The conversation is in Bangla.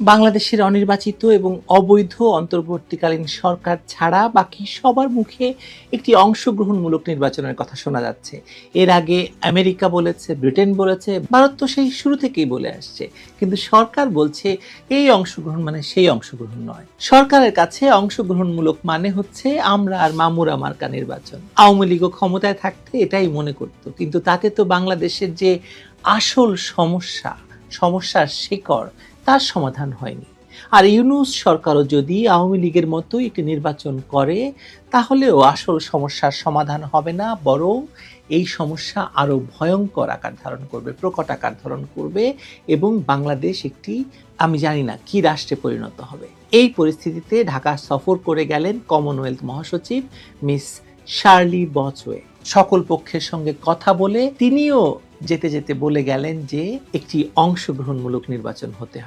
বাংলাদেশের অনির্বাচিত এবং অবৈধ অন্তর্বর্তীকালীন সরকার ছাড়া বাকি সবার মুখে একটি অংশগ্রহণমূলক নির্বাচনের কথা শোনা যাচ্ছে। এর আগে আমেরিকা বলেছে, ব্রিটেন বলেছে, ভারত তো সেই শুরু থেকেই বলে আসছে। কিন্তু সরকার বলছে এই অংশগ্রহণ মানে সেই অংশগ্রহণ নয়। সরকারের কাছে অংশগ্রহণমূলক মানে হচ্ছে আমরা আর মামুরা মার্কা নির্বাচন। আওয়ামী লীগও ক্ষমতায় থাকতে এটাই মনে করত। কিন্তু তাতে তো বাংলাদেশের যে আসল সমস্যা, সমস্যার শিকড় তার সমাধান হয়নি। আর ইউনুস সরকারও যদি আওয়ামী লীগের মতোই একটি নির্বাচন করে, তাহলেও আসল সমস্যার সমাধান হবে না, বরং এই সমস্যা আরও ভয়ঙ্কর আকার ধারণ করবে, প্রকট আকার ধারণ করবে এবং বাংলাদেশ একটি, আমি জানি না কি রাষ্ট্রে পরিণত হবে। এই পরিস্থিতিতে ঢাকা সফর করে গেলেন কমনওয়েলথ মহাসচিব মিস শার্লি বচওয়ে। সকল পক্ষের সঙ্গে কথা বলে তিনিও যেতে যেতে বলে গেলেন যে একটি অংশগ্রহণমূলক নির্বাচন হতে হবে।